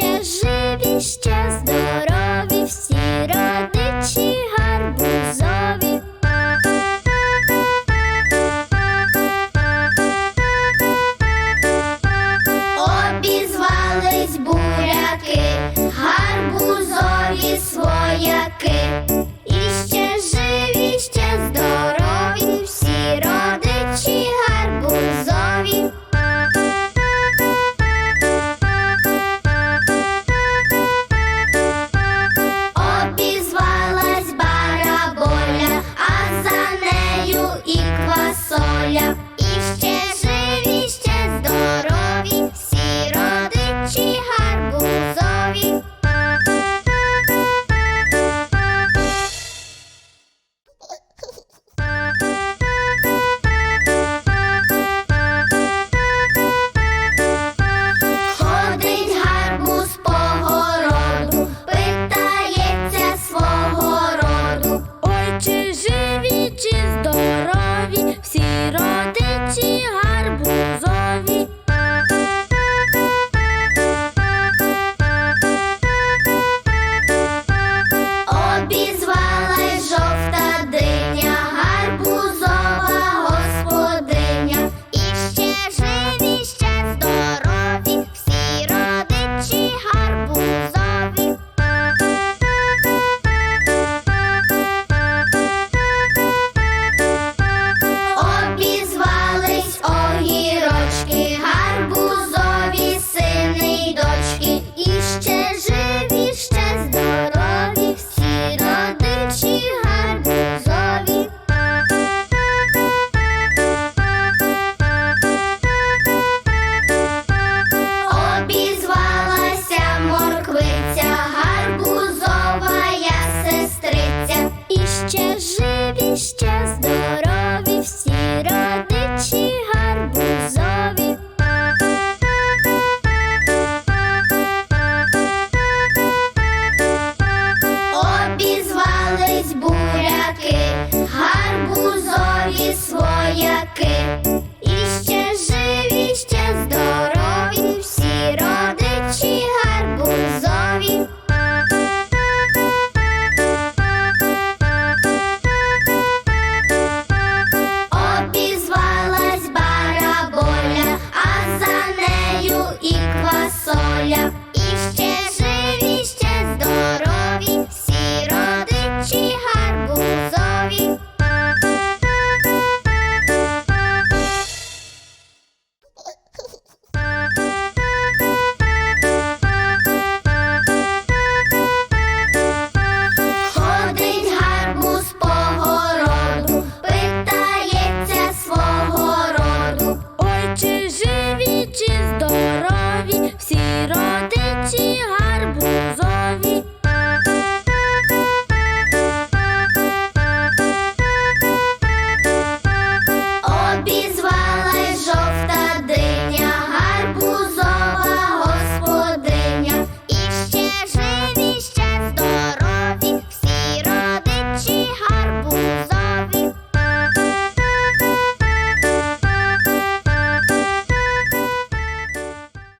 ще живі, ще здорові, всі родичі гарбузові. Обізвались буряки, гарбузові свояки. і квасоля.